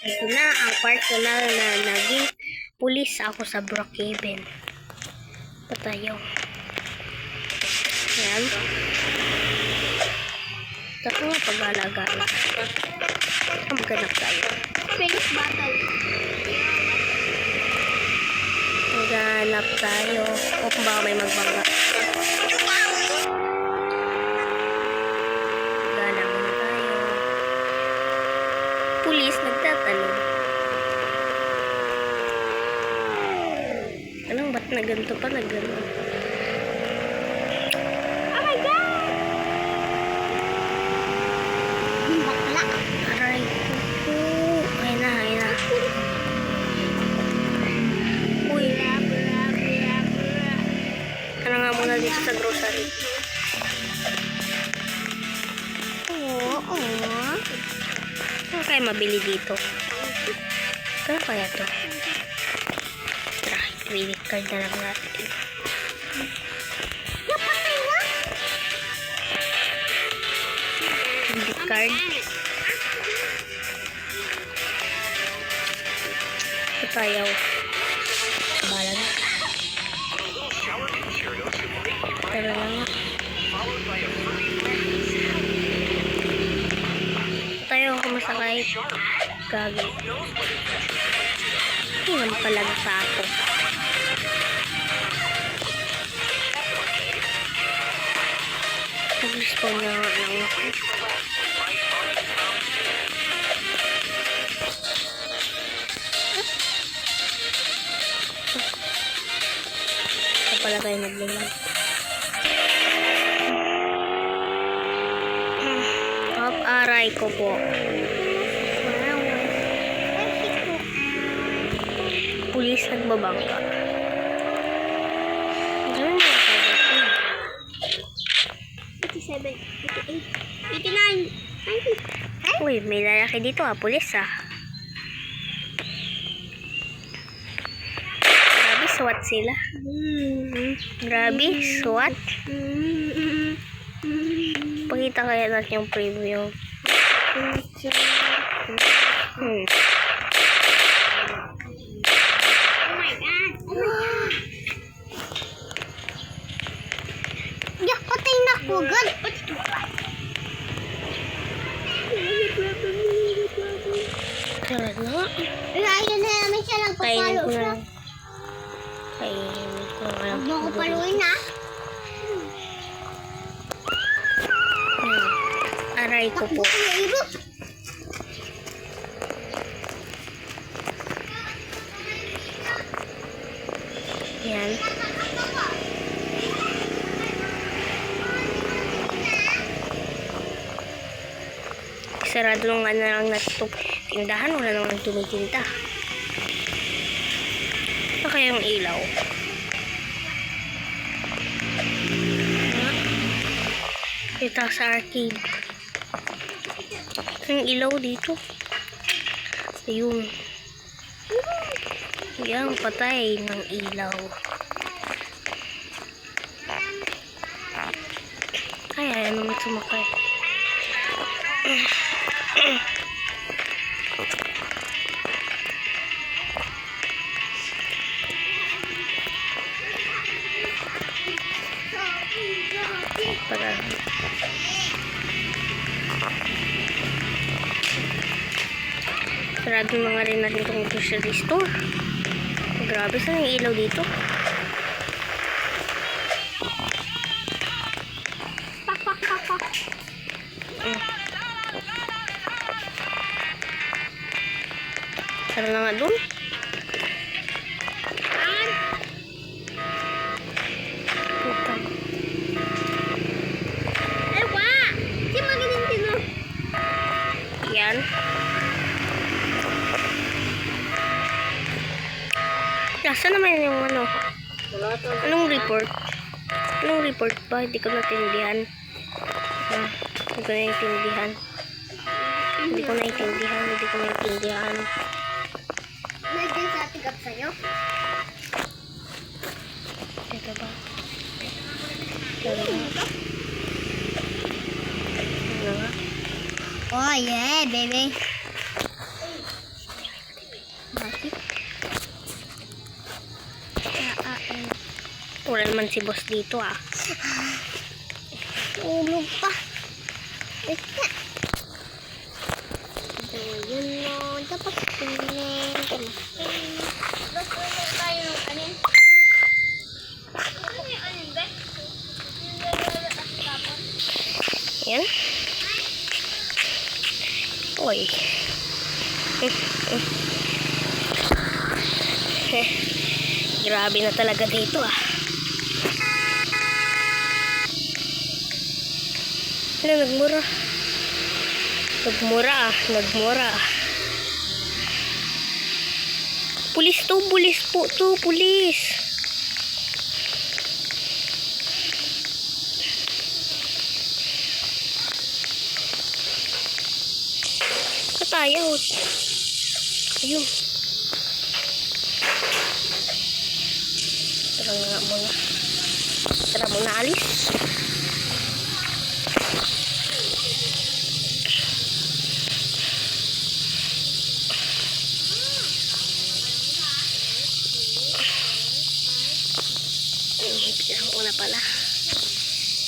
Ito na ang part ko na na naging pulis ako sa Brookhaven. Patayaw. Yan. Tapos nga pag-alagala. Maghanap tayo. Space battle. Maghanap tayo. O kung baka may magbangga. Gala muna tayo. Pulis nagtatanong. Anong ba't na ganito pa na gano'n? Oh my God! Bakla. Aray ko. Ay na, ay na. Uy, ano nga muna dito sa grocery. Oo, oo. Ano kaya mabili dito? Kano kaya to? Card na lang natin. Napatay na? Credit card. Tayo. Bala na. Tara. Ito tayo kumasakay. Gagi. Hindi naman pala sa ako. Nag-respawn na ako. Ito pala tayo naglalag. Top aray ko po. Pulis nagbabangka. Ganun na ako. 87, 88, 89, 90. Uy, may lalaki dito ah, pulis ah. Grabe, SWAT sila. Grabe, SWAT. Pakita kaya natin yung preview. Hmm. Oh my God! Oh my God! Ya, ko. God! Tara na. Ayun na siya lang papalo siya. Kainin ko na. Huwag mo ko paluin na. Hmm. Aray ko po ibo. Yan. Sarado lang nga na lang na ito tindahan. Wala namang tumitinda. Ano kaya yung ilaw? Ito sa arcade. Yung ilaw dito. Ayun. Yan, patay ng ilaw. Ay, ayaw naman sumakay. Para. Sarado na nga rin natin itong grocery store. Grabe, saan yung ilaw dito? Pak, pak, pak, pak. Mm. Tara na nga dun. No? Yan. Nasaan naman yung ano? Anong report? Anong report ba? Hindi ko natindihan. Ah, hindi ko naintindihan. Hindi ko naintindihan. Hindi ko naintindihan. Nandiyan sa tigap sa'yo. Ito ba? Ito ba? Ano nga? Oh, yeah, baby. kalahati. Ah, ah, ah. Wala naman si boss dito ah. Ulog pa. Wait yun mo. Dapat. Kamusta? Dapat tayo ng yung anin ba? Yung lalala at tapon. Yan. Eh, Grabe na talaga dito ah. Ano, nagmura? Nagmura ah, nagmura. Pulis to, pulis po to, pulis. Katayaw. Ayun. Tara nga muna. Tara muna alis. Ang una pala.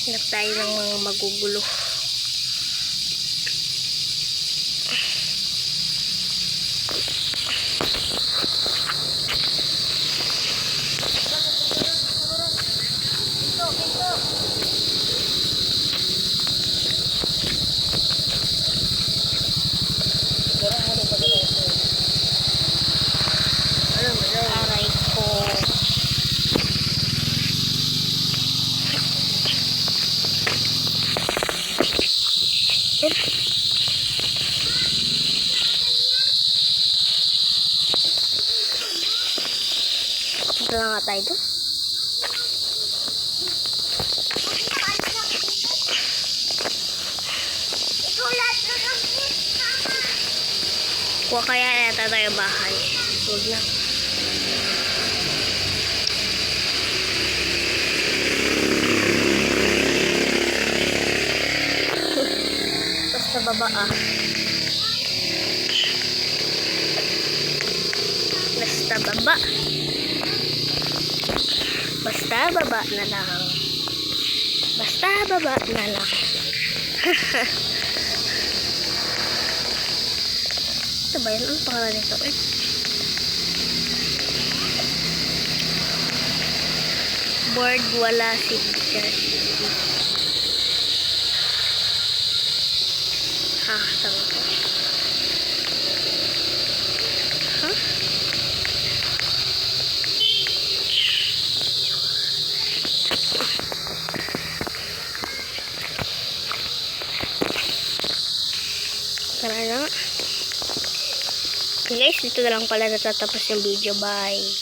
Hanap tayo ng mga magugulo. Aray ko. Oop. Punta na nga tayo doon. Kuha kaya yata tayo bahay. Huwag na. Basta baba ah. Basta baba. Basta baba na lang. Basta baba na lang. Ito ba yun? Ano pangalan nito? Eh? Board wala signature. Ha, Tara na. Guys, dito na lang pala natatapos yung video. Bye.